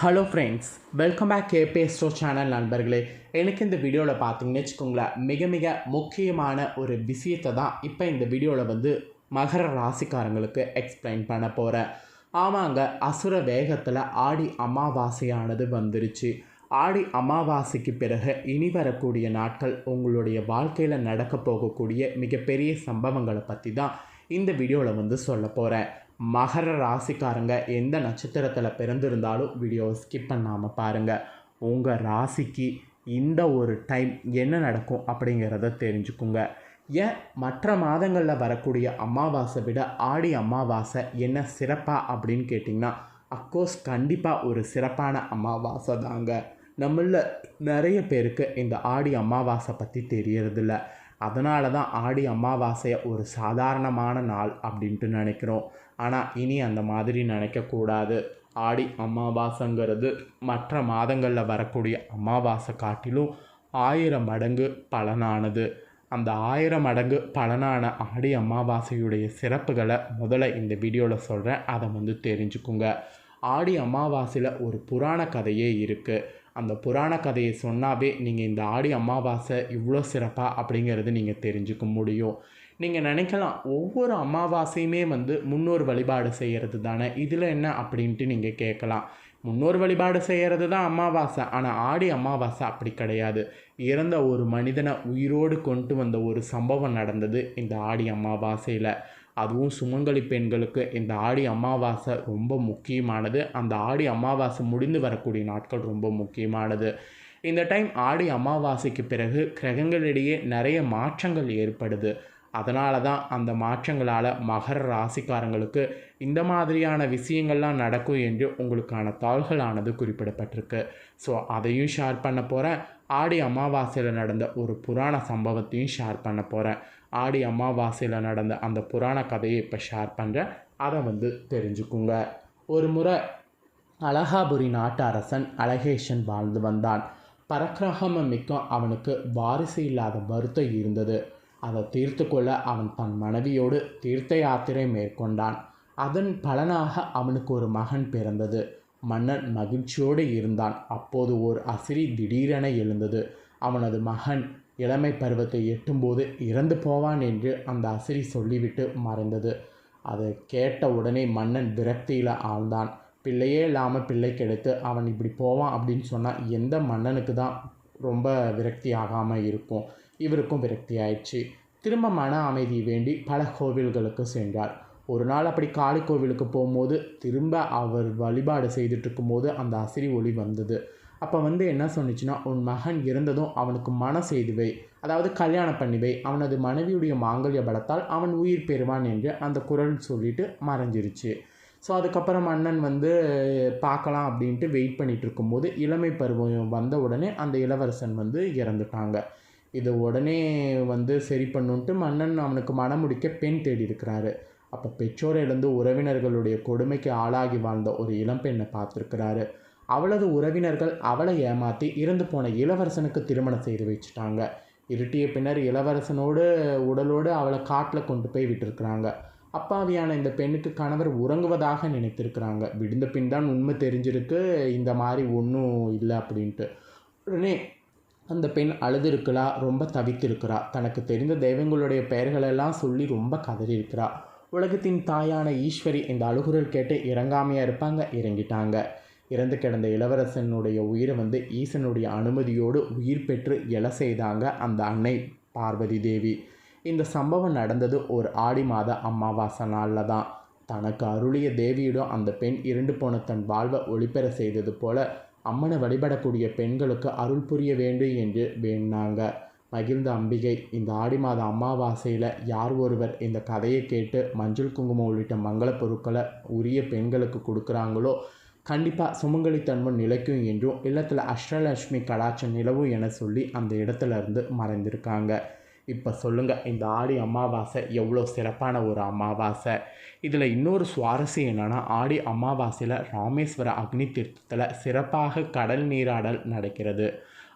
Hello friends welcome back கேபே ஸ்டோ channel நண்பர்களே. எனக்கு இந்த வீடியோவில் பார்த்தீங்கன்னு வச்சுக்கோங்களேன் மிக மிக முக்கியமான ஒரு விஷயத்தை தான் இப்போ இந்த வீடியோவில் வந்து மகர ராசிக்காரங்களுக்கு எக்ஸ்பிளைன் பண்ண போகிறேன் ஆமாங்க அசுர வேகத்தில் ஆடி அமாவாசையானது வந்துருச்சு. ஆடி அமாவாசைக்கு பிறகு இனி வரக்கூடிய நாட்கள் உங்களுடைய வாழ்க்கையில் நடக்க போகக்கூடிய மிகப்பெரிய சம்பவங்களை பற்றி தான் இந்த வீடியோவில் வந்து சொல்ல போகிறேன் மகர ராசிக்காரங்க எந்த நட்சத்திரத்தில் பிறந்திருந்தாலும் வீடியோவை ஸ்கிப் பண்ணாமல் பாருங்கள் உங்கள் ராசிக்கு இந்த ஒரு டைம் என்ன நடக்கும் அப்படிங்கிறத தெரிஞ்சுக்குங்க. ஏன்? மற்ற மாதங்களில் வரக்கூடிய அமாவாசை விட ஆடி அமாவாசை என்ன சிறப்பாக அப்படின்னு கேட்டிங்கன்னா அக்கோர்ஸ் கண்டிப்பாக ஒரு சிறப்பான அமாவாசை தாங்க. நம்மள நிறைய பேருக்கு இந்த ஆடி அமாவாசை பற்றி தெரியறதில்ல. அதனால தான் ஆடி அமாவாசையை ஒரு சாதாரணமான நாள் அப்படின்ட்டு நினைக்கிறோம். ஆனால் இனி அந்த மாதிரி நினைக்கக்கூடாது. ஆடி அமாவாசைங்கிறது மற்ற மாதங்களில் வரக்கூடிய அமாவாசை காட்டிலும் ஆயிரம் மடங்கு பலனானது. அந்த ஆயிரம் மடங்கு பலனான ஆடி அமாவாசையுடைய சிறப்புகளை முதல்ல இந்த வீடியோவில் சொல்கிறேன் அதை வந்து தெரிஞ்சுக்குங்க. ஆடி அமாவாசையில் ஒரு புராண கதையே இருக்குது அந்த புராண கதையை சொன்னாவே நீங்கள் இந்த ஆடி அமாவாசை இவ்வளோ சிறப்பாக அப்படிங்கிறது நீங்கள் தெரிஞ்சுக்க முடியும். நீங்கள் நினைக்கலாம் ஒவ்வொரு அமாவாசையுமே வந்து முன்னோர் வழிபாடு செய்கிறது தானே. இதில் என்ன அப்படின்ட்டு நீங்கள் கேட்கலாம். முன்னோர் வழிபாடு செய்கிறது தான் அமாவாசை ஆனால் ஆடி அமாவாசை அப்படி கிடையாது. இறந்த ஒரு மனிதனை உயிரோடு கொண்டு வந்த ஒரு சம்பவம் நடந்தது இந்த ஆடி அமாவாசையில். அதுவும் சுமங்கலி பெண்களுக்கு இந்த ஆடி அமாவாசை ரொம்ப முக்கியமானது. அந்த ஆடி அமாவாசை முடிந்து வரக்கூடிய நாட்கள் ரொம்ப முக்கியமானது. இந்த டைம் ஆடி அமாவாசைக்கு பிறகு கிரகங்களிடையே நிறைய மாற்றங்கள் ஏற்படுது. அதனால தான் அந்த மாற்றங்களால் மகர ராசிக்காரங்களுக்கு இந்த மாதிரியான விஷயங்கள்லாம் நடக்கும் என்று உங்களுக்கான தாள்களானது குறிப்பிடப்பட்டிருக்கு. ஸோ அதையும் ஷேர் பண்ண போகிறேன் ஆடி அமாவாசையில் நடந்த ஒரு புராண சம்பவத்தையும் ஷேர் பண்ண போகிறேன் ஆடி அமாவாசையில் நடந்த அந்த புராண கதையை இப்போ ஷேர் பண்ணுறேன் அதை வந்து தெரிஞ்சுக்குங்க. ஒரு முறை அலகாபுரி நாட்டு அரசன் அழகேஷன் வாழ்ந்து வந்தான். பரக்கிரகம மிக்க அவனுக்கு வாரிசு இல்லாத வருத்தம் இருந்தது. அதை தீர்த்து கொள்ள அவன் தன் மனைவியோடு தீர்த்த யாத்திரை மேற்கொண்டான். அதன் பலனாக அவனுக்கு ஒரு மகன் பிறந்தது. மன்னன் மகிழ்ச்சியோடு இருந்தான். அப்போது ஓர் அசிரி திடீரென எழுந்தது. அவனது மகன் இளமை பருவத்தை எட்டும்போது இறந்து போவான் என்று அந்த அசிரி சொல்லிவிட்டு மறைந்தது. அதை கேட்ட உடனே மன்னன் விரக்தியில் ஆழ்ந்தான். பிள்ளையே இல்லாமல் பிள்ளை கிடைத்து அவன் இப்படி போவான் அப்படின்னு சொன்னால் எந்த மன்னனுக்கு தான் ரொம்ப விரக்தி ஆகாமல் இருக்கும்? இவருக்கும் விரக்தி ஆயிடுச்சு. திரும்ப மன அமைதி வேண்டி பல கோவில்களுக்கு சென்றார். ஒரு நாள் அப்படி காளி கோவிலுக்கு போகும்போது திரும்ப அவர் வழிபாடு செய்துட்டு இருக்கும்போது அந்த அசிரி ஒளி வந்தது. அப்போ வந்து என்ன சொன்னிச்சுன்னா உன் மகன் இறந்ததும் அவனுக்கு மன செய்துவை அதாவது கல்யாணம் பண்ணி வை. அவனது மனைவியுடைய மாங்கல்ய பலத்தால் அவன் உயிர் பெறுவான் என்று அந்த குரல் சொல்லிட்டு மறைஞ்சிருச்சு. ஸோ அதுக்கப்புறம் அண்ணன் வந்து பார்க்கலாம் அப்படின்ட்டு வெயிட் பண்ணிகிட்டு இருக்கும்போது இளமை பருவம் வந்த உடனே அந்த இளவரசன் வந்து இறந்துட்டாங்க. இதை உடனே வந்து சரி பண்ணுன்ட்டு மன்னன் அவனுக்கு மனம் முடிக்க பெண் தேடி இருக்கிறாரு அப்போ பெற்றோர் இழந்து உறவினர்களுடைய கொடுமைக்கு ஆளாகி வாழ்ந்த ஒரு இளம்பெண்ணை பார்த்துருக்கிறாரு. அவளது உறவினர்கள் அவளை ஏமாற்றி இறந்து போன இளவரசனுக்கு திருமணம் செய்து வச்சுட்டாங்க. இருட்டிய பின்னர் இளவரசனோடு உடலோடு அவளை காட்டில் கொண்டு போய் விட்டுருக்குறாங்க. அப்பாவியான இந்த பெண்ணுக்கு கணவர் உறங்குவதாக நினைத்திருக்கிறாங்க. விடுந்த பின் தான் உண்மை தெரிஞ்சிருக்கு இந்த மாதிரி ஒன்றும் இல்லை அப்படின்ட்டு. உடனே அந்த பெண் அழுதுருக்கிறா ரொம்ப தவித்திருக்கிறா. தனக்கு தெரிந்த தெய்வங்களுடைய பெயர்களெல்லாம் சொல்லி ரொம்ப கதறியிருக்கிறா. உலகத்தின் தாயான ஈஸ்வரி இந்த அழுகுரல் கேட்டு இறங்காமையாக இருப்பாங்க இறங்கிட்டாங்க. இறந்து கிடந்த இளவரசனுடைய உயிரை வந்து ஈசனுடைய அனுமதியோடு உயிர் பெற்று எழ செய்தாங்க அந்த அன்னை பார்வதி தேவி. இந்த சம்பவம் நடந்தது ஒரு ஆடி மாத அமாவாசை நாளில் தான். தனக்கு அருளிய தேவியிடம் அந்த பெண் இருண்டு போன தன் வாழ்வை ஒளிபெற செய்தது போல அம்மனை வழிபடக்கூடிய பெண்களுக்கு அருள் புரிய வேண்டும் என்று வேண்டினாங்க. மகிழ்ந்த அம்பிகை இந்த ஆடி மாத அமாவாசையில் யார் ஒருவர் இந்த கதையை கேட்டு மஞ்சள் குங்குமம் உள்ளிட்ட மங்கள பொருட்களை உரிய பெண்களுக்கு கொடுக்குறாங்களோ கண்டிப்பாக சுமங்கலித்தன்மை நிலைக்கும் என்றும் இல்லத்தில் அஷ்டலட்சுமி கடாட்சம் நிலவும் என சொல்லி அந்த இடத்துல இருந்து மறைந்திருக்காங்க. இப்போ சொல்லுங்கள் இந்த ஆடி அமாவாசை எவ்வளோ சிறப்பான ஒரு அமாவாசை. இதில் இன்னொரு சுவாரஸ்யம் என்னென்னா ஆடி அமாவாசையில் ராமேஸ்வர அக்னி தீர்த்தத்தில் சிறப்பாக கடல் நீராடல் நடக்கிறது.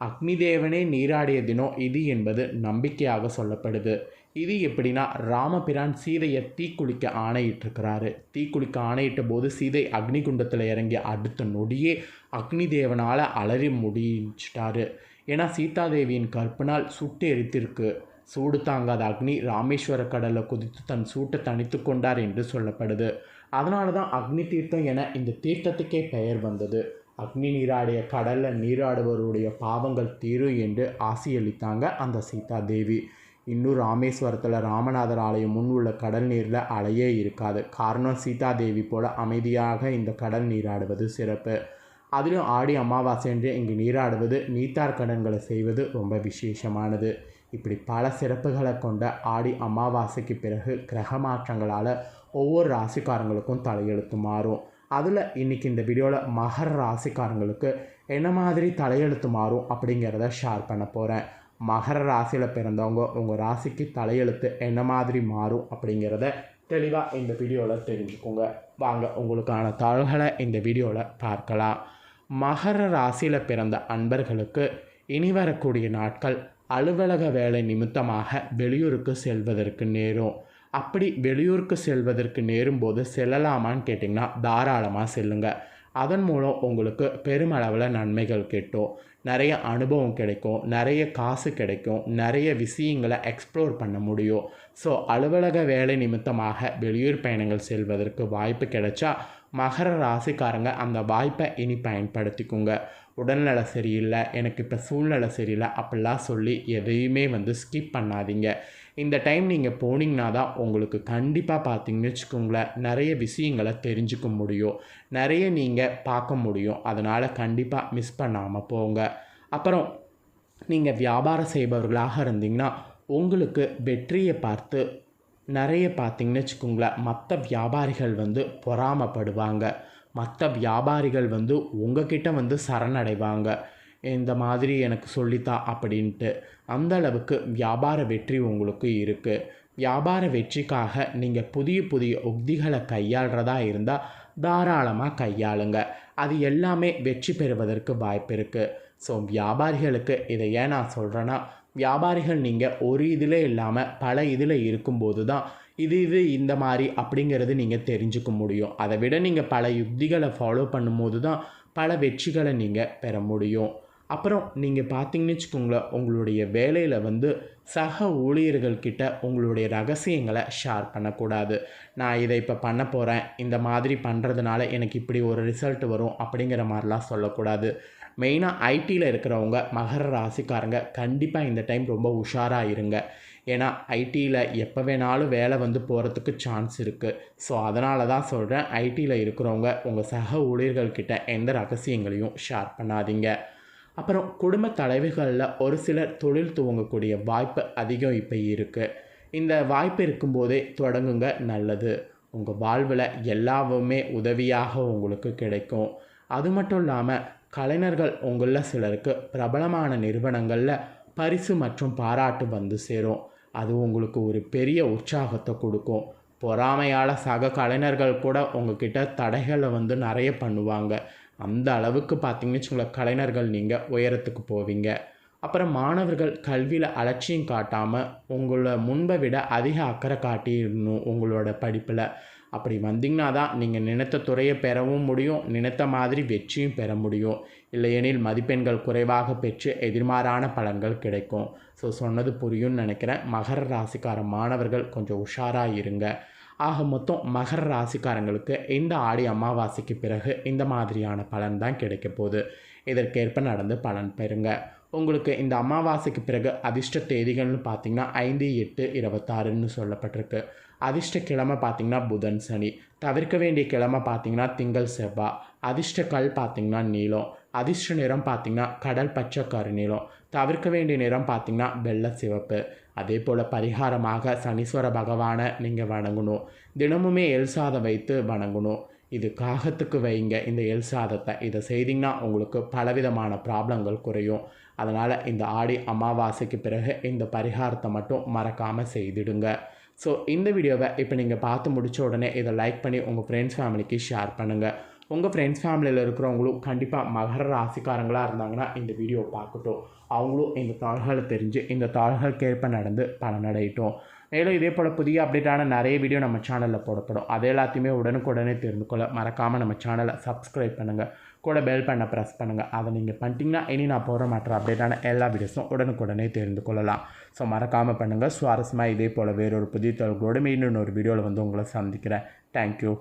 அக்னி தேவனே நீராடிய தினம் இது என்பது நம்பிக்கையாக சொல்லப்படுது. இது எப்படின்னா ராமபிரான் சீதையை தீக்குளிக்க ஆணையிட்டிருக்கிறாரு. தீக்குளிக்க ஆணையிட்ட போது சீதை அக்னி குண்டத்தில் இறங்கிய அடுத்த நொடியே அக்னி தேவனால் அலறி முடிச்சிட்டாரு ஏன்னா சீதாதேவியின் கற்பனால் சுட்டு எரித்திருக்கு சூடு தாங்காத அக்னி ராமேஸ்வர கடலில் குதித்து தன் சூட்டை தணித்து கொண்டார் என்று சொல்லப்படுது. அதனால தான் அக்னி தீர்த்தம் என இந்த தீர்த்தத்துக்கே பெயர் வந்தது. அக்னி நீராடிய கடலில் நீராடுவருடைய பாவங்கள் தீரும் என்று ஆசியளித்தாங்க அந்த சீதா தேவி இன்னும் ராமேஸ்வரத்தில் ராமநாதர் ஆலயம் முன் உள்ள கடல் நீரில் அலையே இருக்காது. காரணம் சீதா தேவி போல அமைதியாக இந்த கடல் நீராடுவது சிறப்பு. அதிலும் ஆடி அமாவாசை என்று இங்கு நீராடுவது நீத்தார் கடன்களை செய்வது ரொம்ப விசேஷமானது. இப்படி பல சிறப்புகளை கொண்ட ஆடி அமாவாசைக்கு பிறகு கிரக மாற்றங்களால் ஒவ்வொரு ராசிக்காரங்களுக்கும் தலையெழுத்து மாறும். அதில் இன்றைக்கி இந்த வீடியோவில் மகர ராசிக்காரங்களுக்கு என்ன மாதிரி தலையெழுத்து மாறும் அப்படிங்கிறத ஷேர் பண்ண போகிறேன் மகர ராசியில் பிறந்தவங்க உங்கள் ராசிக்கு தலையெழுத்து என்ன மாதிரி மாறும் அப்படிங்கிறத தெளிவாக இந்த வீடியோவில் தெரிஞ்சுக்கோங்க. வாங்க உங்களுக்கான தாள்களை இந்த வீடியோவில் பார்க்கலாம். மகர ராசியில் பிறந்த அன்பர்களுக்கு இனி வரக்கூடிய நாட்கள் அலுவலக வேலை நிமித்தமாக வெளியூருக்கு செல்வதற்கு நேரும் அப்படி வெளியூருக்கு செல்வதற்கு நேரும்போது செல்லலாமான்னு கேட்டிங்கன்னா தாராளமாக செல்லுங்கள் அதன் மூலம் உங்களுக்கு பெருமளவில் நன்மைகள் கிட்டும். நிறைய அனுபவம் கிடைக்கும். நிறைய காசு கிடைக்கும். நிறைய விஷயங்களை எக்ஸ்ப்ளோர் பண்ண முடியும். ஸோ அலுவலக வேலை நிமித்தமாக வெளியூர் பயணங்கள் செல்வதற்கு வாய்ப்பு கிடைச்சா மகர ராசிக்காரங்க அந்த வாய்ப்பை இனி பயன்படுத்திக்கோங்க. உடல்நல சரியில்லை எனக்கு இப்போ சூழ்நிலை சரியில்லை அப்படிலாம் சொல்லி எதையுமே வந்து ஸ்கிப் பண்ணாதீங்க. இந்த டைம் நீங்கள் போனீங்கன்னா தான் உங்களுக்கு கண்டிப்பாக பார்த்தீங்கன்னு வச்சுக்கோங்களேன் நிறைய விஷயங்களை தெரிஞ்சுக்க முடியும். நிறைய நீங்கள் பார்க்க முடியும். அதனால் கண்டிப்பாக மிஸ் பண்ணாமல் போங்க. அப்புறம் நீங்கள் வியாபாரம் செய்பவர்களாக இருந்தீங்கன்னா உங்களுக்கு வெற்றியை பார்த்து நிறைய பார்த்தீங்கன்னு வச்சுக்கோங்களேன் மற்ற வியாபாரிகள் வந்து பொறாமப்படுவாங்க. மற்ற வியாபாரிகள் வந்து உங்ககிட்ட வந்து சரணடைவாங்க. இந்த மாதிரி எனக்கு சொல்லித்தா அப்படின்ட்டு. அந்த அளவுக்கு வியாபார வெற்றி உங்களுக்கு இருக்குது வியாபார வெற்றிக்காக நீங்கள் புதிய புதிய உக்திகளை கையாளுறதா இருந்தால் தாராளமாக கையாளுங்க. அது எல்லாமே வெற்றி பெறுவதற்கு வாய்ப்பு இருக்குது ஸோ வியாபாரிகளுக்கு இதை ஏன் நான் சொல்கிறேன்னா வியாபாரிகள் நீங்கள் ஒரு இதில் இல்லாமல் பல இதில் இருக்கும்போது தான் இது இது இந்த மாதிரி அப்படிங்கிறது நீங்கள் தெரிஞ்சுக்க முடியும். அதை விட நீங்கள் பல யுக்திகளை ஃபாலோ பண்ணும்போது தான் பல வெற்றிகளை நீங்கள் பெற முடியும். அப்புறம் நீங்கள் பார்த்தீங்கன்னு வச்சுக்கோங்களேன் உங்களுடைய வேலையில் வந்து சக ஊழியர்கள்கிட்ட உங்களுடைய ரகசியங்களை ஷேர் பண்ணக்கூடாது. நான் இதை இப்போ பண்ண போகிறேன் இந்த மாதிரி பண்ணுறதுனால எனக்கு இப்படி ஒரு ரிசல்ட் வரும் அப்படிங்கிற மாதிரிலாம் சொல்லக்கூடாது. மெயினாக ஐடியில் இருக்கிறவங்க மகர ராசிக்காரங்க கண்டிப்பாக இந்த டைம் ரொம்ப உஷாராக இருங்க. ஏன்னா ஐடியில் எப்போ வேணாலும் வேலை வந்து போகிறதுக்கு சான்ஸ் இருக்குது ஸோ அதனால தான் சொல்கிறேன் ஐடியில் இருக்கிறவங்க உங்கள் சக ஊழியர்கள்கிட்ட எந்த ரகசியங்களையும் ஷேர் பண்ணாதீங்க. அப்புறம் குடும்ப தலைவிகளில் ஒரு சிலர் தொழில் துவங்கக்கூடிய வாய்ப்பு அதிகம் இப்போ இருக்குது இந்த வாய்ப்பு இருக்கும்போதே தொடங்குங்க நல்லது. உங்கள் வாழ்வில் எல்லாவுமே உதவியாக உங்களுக்கு கிடைக்கும். அது மட்டும் இல்லாமல் கலைஞர்கள் உங்களில் சிலருக்கு பிரபலமான நிறுவனங்களில் பரிசு மற்றும் பாராட்டு வந்து சேரும். அது உங்களுக்கு ஒரு பெரிய உற்சாகத்தை கொடுக்கும். பொறாமையால் சக கலைஞர்கள் கூட உங்ககிட்ட தடைகளை வந்து நிறைய பண்ணுவாங்க. அந்த அளவுக்கு பார்த்தீங்கன்னு வச்சுக்கோங்களேன் கலைஞர்கள் நீங்கள் உயரத்துக்கு போவீங்க. அப்புறம் மாணவர்கள் கல்வியில் அலட்சியம் காட்டாமல் உங்களை முன்பை விட அதிக அக்கறை காட்டிடணும் உங்களோட படிப்பில். அப்படி வந்தீங்கன்னா தான் நீங்கள் நினைத்த துறையை பெறவும் முடியும் நினைத்த மாதிரி வெற்றியும் பெற முடியும். இல்லையெனில் மதிப்பெண்கள் குறைவாக பெற்று எதிர்மாறான பலன்கள் கிடைக்கும். ஸோ சொன்னது புரியும்னு நினைக்கிறேன். மகர ராசிக்கார மாணவர்கள் கொஞ்சம் உஷாராக இருங்க. ஆக மொத்தம் மகர ராசிக்காரங்களுக்கு இந்த ஆடி அமாவாசைக்கு பிறகு இந்த மாதிரியான பலன் தான் கிடைக்க போகுது. இதற்கேற்ப நடந்து பலன் பெறுங்க. உங்களுக்கு இந்த அமாவாசைக்கு பிறகு அதிர்ஷ்ட தேதிகள்னு பார்த்தீங்கன்னா ஐந்து எட்டு இருபத்தாறுன்னு சொல்லப்பட்டிருக்கு. அதிர்ஷ்ட கிழமை பார்த்தீங்கன்னா புதன் சனி. தவிர்க்க வேண்டிய கிழமை பார்த்தீங்கன்னா திங்கள் செவ்வாய் அதிர்ஷ்ட கல் பார்த்தீங்கன்னா நீலம். அதிர்ஷ்ட நிறம் பார்த்தீங்கன்னா கடல் பச்சை கருநிலம் தவிர்க்க வேண்டிய நிறம் பார்த்தீங்கன்னா வெள்ளை சிவப்பு. அதே போல் பரிகாரமாக சனீஸ்வர பகவானை நீங்கள் வணங்கணும். தினமுமே எல் சாதம் வைத்து வணங்கணும். இது காகத்துக்கு வைங்க. இந்த எல் சாதத்தை. இதை செய்திங்கன்னா உங்களுக்கு பலவிதமான ப்ராப்ளங்கள் குறையும். அதனால் இந்த ஆடி அமாவாசைக்கு பிறகு இந்த பரிகாரத்தை மட்டும் மறக்காமல் செய்திடுங்க. ஸோ இந்த வீடியோவை இப்போ நீங்கள் பார்த்து முடித்த உடனே இதை லைக் பண்ணி உங்கள் ஃப்ரெண்ட்ஸ் ஃபேமிலிக்கு ஷேர் பண்ணுங்கள் உங்கள் ஃப்ரெண்ட்ஸ் ஃபேமிலியில் இருக்கிறவங்களும் கண்டிப்பாக மகர ராசிக்காரங்களாக இருந்தாங்கன்னா இந்த வீடியோ பார்க்கட்டும். அவங்களும் இந்த தாள்களை தெரிஞ்சு இந்த தாள்களுக்கேற்ப நடந்து பலனடையட்டும். மேலும் இதே போல் புதிய அப்டேட்டான நிறைய வீடியோ நம்ம சேனலில் போடப்படும். அது எல்லாத்தையுமே உடனுக்குடனே தெரிந்து கொள்ள மறக்காமல் நம்ம சேனலை சப்ஸ்கிரைப் பண்ணுங்கள் கூட பெல் பண்ண ப்ரெஸ் பண்ணுங்கள் அதை நீங்கள் பண்ணிட்டீங்கன்னா இனி நான் போகிற மற்ற அப்டேட்டான எல்லா வீடியோஸும் உடனுக்குடனே தெரிந்து கொள்ளலாம். ஸோ மறக்காமல் பண்ணுங்கள் சுவாரஸ்யமாக இதே போல் வேறொரு புதிய தொழில்களோடு மீண்டும் ஒரு வீடியோவில் வந்து உங்களை சந்திக்கிறேன். தேங்க்யூ